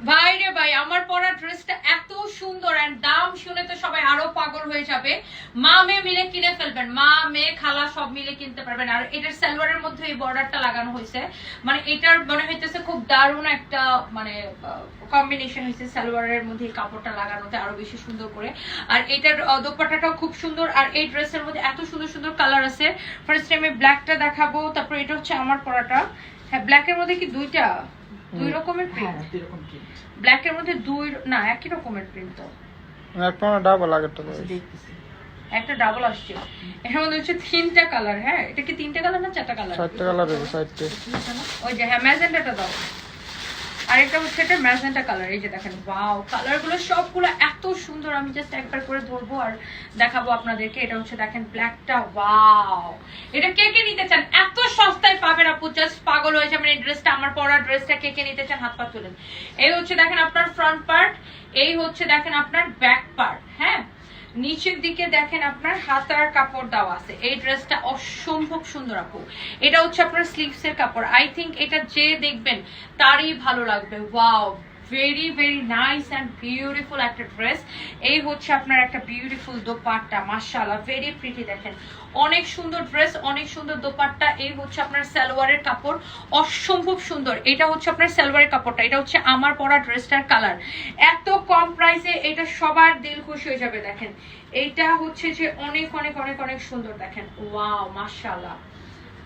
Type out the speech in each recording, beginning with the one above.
ভাই রে ভাই আমার পরা ড্রেসটা এত সুন্দর এন্ড দাম শুনে তো সবাই আরও পাগল হয়ে যাবে। মা মেয়ে মিলে কিনে ফেলবেন। মা মেয়ে খালা সব মিলে কিনতে পারবেন। আর এটার সালোয়ারের মধ্যে এই বর্ডারটা লাগানো হয়েছে। মানে এটার মনে হইতেছে খুব দারুণ একটা মানে কম্বিনেশন হয়েছে সালোয়ারের মধ্যে এই কাপড়টা লাগানোতে আরও বেশি সুন্দর করে। আর এটার আহ, দোপাট্টাটাও খুব সুন্দর। আর এই ড্রেসের মধ্যে এত সুন্দর সুন্দর কালার আছে। ফার্স্ট আমি ব্ল্যাকটা দেখাবো তারপর এটা হচ্ছে আমার পরাটা। হ্যাঁ ব্ল্যাকের মধ্যে কি দুইটা? দুই রকমের প্রিন্ট দুই রকম print। ব্ল্যাকের মধ্যে দুই না একই রকমের প্রিন্ট তো। একটা ডাবল আগেরটা আচ্ছা, দেখতেছি। একটা ডাবল আসছে। এর মধ্যে হচ্ছে তিনটা কালার হ্যাঁ? এটা কি তিনটা কালার না চারটা কালার চারটা কালার আছে চারটে। ওই যে হ্যাঁ ম্যাজেন্টাটা দাও। আর এটা হচ্ছে এটা ম্যাজেন্টা কালার, এই যে দেখেন ওয়াও কালারগুলো সবগুলো এত সুন্দর, আমি জাস্ট একবার করে ধরবো আর দেখাবো আপনাদেরকে। এটা হচ্ছে দেখেন ব্ল্যাকটা ওয়াও এটা কে কে নিতে চান? এত সস্তায় পাবেন আপু জাস্ট পাগল হয়ে যাবেন এই ড্রেসটা আমার পরা ড্রেসটা কে কে নিতে চান? হাত পা তুলেন এই হচ্ছে দেখেন আপনার ফ্রন্ট পার্ট এই হচ্ছে দেখেন আপনার ব্যাক পার্ট হ্যাঁ? নিচের দিকে দেখেন আপনার হাতার কাপড় দেওয়া আছে। এই ড্রেসটা অসম্ভব সুন্দর আপু। এটা হচ্ছে আপনার স্লিভস এর কাপড়। আই থিঙ্ক এটা যে দেখবেন, তারই ভালো লাগবে। Wow very very nice and beautiful একটা ড্রেস এই হচ্ছে আপনার একটা বিউটিফুল দোপাট্টা, মাশাআল্লাহ ভেরি প্রিটি দেখেন। অনেক সুন্দর ড্রেস অনেক সুন্দর দোপাট্টা। এই হচ্ছে আপনার সালোয়ারের কাপড়, অসম্ভব সুন্দর। এটা হচ্ছে আপনার সালোয়ারের কাপড়টা, এটা হচ্ছে আমার পরা ড্রেসটার কালার এত কম প্রাইসে এটা সবার দিল খুশি হয়ে যাবে, দেখেন। এইটা হচ্ছে যে অনেক অনেক অনেক অনেক সুন্দর, দেখেন। ওয়াও মাশাআল্লাহ।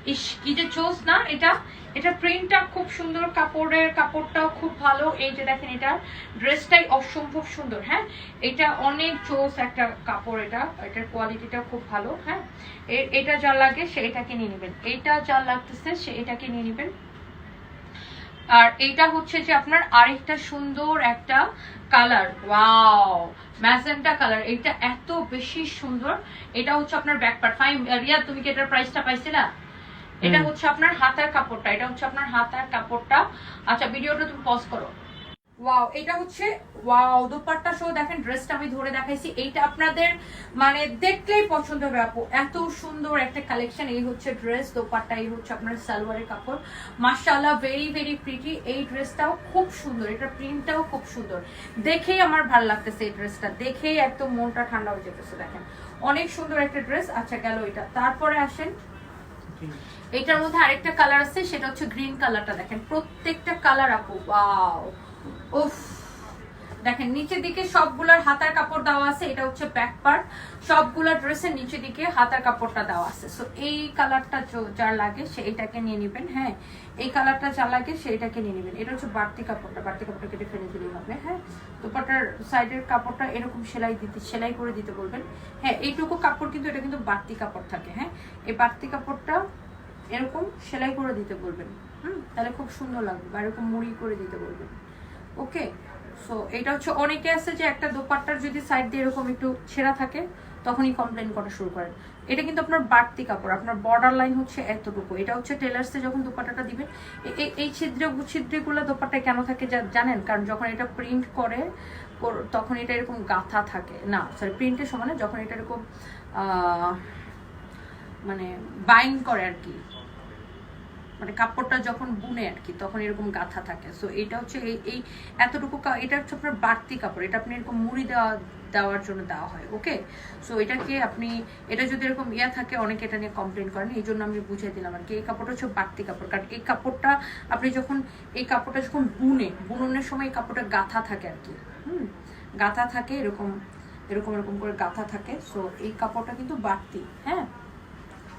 ইস, কি যে চোস না এটা? এটা প্রিন্টটা খুব সুন্দর, কাপড়ের কাপড়টাও খুব ভালো। এই যে দেখেন এটা ড্রেসটাই অসম্ভব সুন্দর হ্যাঁ? এটা অনেক চোস একটা কাপড় এটা, এটার কোয়ালিটিটা খুব ভালো হ্যাঁ? এটা যা লাগে সে এটাকে নিয়ে নেবেন। এটা যা লাগতেছে সে এটাকে নিয়ে নেবেন। আর এটা হচ্ছে যে আপনার আরেকটা সুন্দর একটা কালার। ওয়াও! Magenta colour. এটা এত বেশি সুন্দর। এটা হচ্ছে আপনার ব্যাকপার্ট ফাইন রিয়া তুমি কি এটার প্রাইসটা পাইছিলা? এটা হচ্ছে আপনার হাতার কাপড়টা এটা হচ্ছে আপনার হাতার কাপড়টা। আচ্ছা ভিডিওটা তুমি পজ করো। ওয়াও এটা হচ্ছে ওয়াও দুপাট্টা সহ দেখেন ড্রেসটা আমি ধরে দেখাইছি। এইটা আপনাদের মানে দেখলেই পছন্দ হবে আপু। এত সুন্দর একটা কালেকশন এই হচ্ছে ড্রেস দোপাট্টা এই হচ্ছে আপনার সালোয়ারের কাপড়। মাশাআল্লাহ ভেরি ভেরি প্রিটি এই ড্রেসটাও খুব সুন্দর এটা প্রিন্টটাও খুব সুন্দর। দেখেই আমার ভালো লাগতেছে এই ড্রেসটা দেখেই একদম মনটা ঠান্ডা হয়ে যেতেছে দেখেন। অনেক সুন্দর একটা ড্রেস আচ্ছা গেল এটা। তারপরে আসেন। এটার মধ্যে আরেকটা কালার আছে, সেটা হচ্ছে গ্রিন কালারটা দেখেন। প্রত্যেকটা কালার আপু ওয়াও উফ। দেখেন, নিচের দিকে সবগুলোর হাতার কাপড় দেওয়া আছে, এটা হচ্ছে ব্যাক পার্ট সবগুলো ড্রেসের নিচের দিকে হাতার কাপড়টা দেওয়া আছে। সো এই কালারটা যার লাগে সে এটাকে নিয়ে নেবেন হ্যাঁ? এই কালারটা যা লাগে সেইটাকে নিয়ে নেবেন। এটা হচ্ছে বাড়তি কাপড়টা বাড়তি কাপড়টা কেটে ফেলে দিলেই হবে হ্যাঁ? দুপাটার সাইডের কাপড়টা এরকম সেলাই দিতে, সেলাই করে দিতে বলবেন। হ্যাঁ এইটুকু কাপড় কিন্তু এটা কিন্তু বাড়তি কাপড় থাকে হ্যাঁ? এই বাড়তি কাপড়টা এরকম সেলাই করে দিতে বলবেন, হুম? তাহলে খুব সুন্দর লাগবে, বা এরকম মুড়ি করে দিতে বলবেন। ওকে সো এটা হচ্ছে অনেকে আছে যে একটা দোপাট্টার যদি সাইড দিয়ে এরকম একটু ছেঁড়া থাকে, তখনই কমপ্লেন করা শুরু করেন। এটা কিন্তু আপনার বাড়তি কাপড়, আপনার বর্ডার লাইন হচ্ছে এতটুকু। এটা হচ্ছে টেলার্সে যখন দোপাট্টাটা দিবেন এই ছিদ্র ছিদ্রগুলো দোপাট্টায় কেন থাকে যা- জানেন? কারণ যখন এটা প্রিন্ট করে তখন এটা এরকম গাঁথা থাকে। না সরি প্রিন্টের সমানে যখন এটা এরকম মানে বাইন্ড করে আর কি। মানে কাপড়টা যখন বুনে আর কি, তখন এরকম গাঁথা থাকে। সো এটা হচ্ছে এই এই এতটুকু এটা হচ্ছে আপনার বাড়তি কাপড়। এটা আপনি এরকম মুড়ি দেওয়া, দেওয়ার জন্য দেওয়া হয় ওকে সো এটাকে আপনি, এটা যদি এরকম ইয়া থাকে, অনেকে এটা নিয়ে কমপ্লেন করেন। এই জন্য আমি বুঝিয়ে দিলাম আর কি, এই কাপড়টা হচ্ছে বাড়তি কাপড়। কারণ এই কাপড়টা আপনি যখন, এই কাপড়টা যখন বুনে, বুননের সময় এই কাপড়টা গাঁথা থাকে আর কি, হুম? গাঁথা থাকে, এরকম এরকম এরকম করে গাঁথা থাকে। সো এই কাপড়টা কিন্তু বাড়তি হ্যাঁ?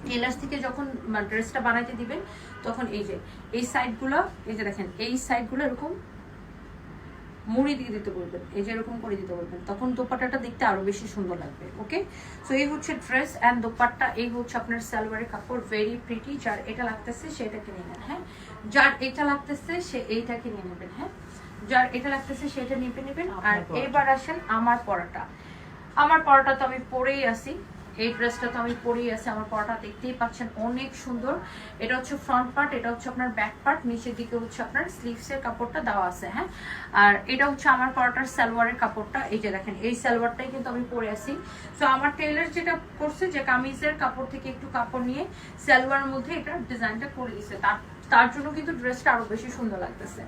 টেলার্স থেকে যখন ড্রেসটা বানাইতে দিবেন তখন এই যে এই সাইডগুলো এই যে দেখেন এই সাইডগুলো এরকম মুড়ি দিয়ে দিতে বলবেন এই যে এরকম করে দিতে বলবেন তখন দোপাট্টাটা দেখতে আরও বেশি সুন্দর লাগবে ওকে সো এই হচ্ছে ড্রেস অ্যান্ড দোপাট্টা এই হচ্ছে আপনার সালোয়ারের কাপড় ভেরি প্রিটি যার এটা লাগতেছে সেটাকে নিয়ে নেন হ্যাঁ? যার এটা লাগতেছে সে এইটাকে নিয়ে নেবেন হ্যাঁ? যার এটা লাগতেছে সেটা নিয়ে নেবেন আর এবার আসেন আমার পরাটা। আমার পরাটা তো আমি পরেই আসি এই ড্রেসটা তো আমি পরেই আছি, আমার পরাটা দেখতেই পাচ্ছেন অনেক সুন্দর। এটা হচ্ছে ফ্রন্ট পার্ট এটা হচ্ছে আপনার ব্যাক পার্ট নিচের দিকে হচ্ছে আপনার স্লিভস এর কাপড়টা দেওয়া আছে হ্যাঁ? আর এটা হচ্ছে আমার পরাটার সালোয়ারের কাপড়টা, এই যে দেখেন, এই সালোয়ারটাই কিন্তু আমি পরে আছি। তো আমার টেলার যেটা করছে যে কামিজের কাপড় থেকে একটু কাপড় নিয়ে সালোয়ারের মধ্যে এটা ডিজাইনটা করে দিছে তার তার জন্য কিন্তু ড্রেসটা আরও বেশি সুন্দর লাগতেছে।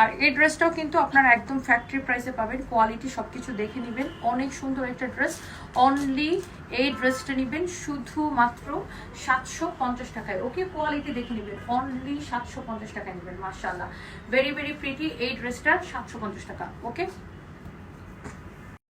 আর এই ড্রেসটাও কিন্তু আপনারা একদম ফ্যাক্টরি প্রাইসে পাবেন কোয়ালিটি সবকিছু দেখে নেবেন। অনেক সুন্দর একটা ড্রেস অনলি এই ড্রেসটা নেবেন শুধুমাত্র সাতশো পঞ্চাশ টাকায়। ওকে কোয়ালিটি দেখে নেবেন অনলি সাতশো পঞ্চাশ টাকায় নেবেন মার্শাল্লাহ ভেরি ভেরি প্রিটি এই ড্রেসটা সাতশো পঞ্চাশ টাকা। ওকে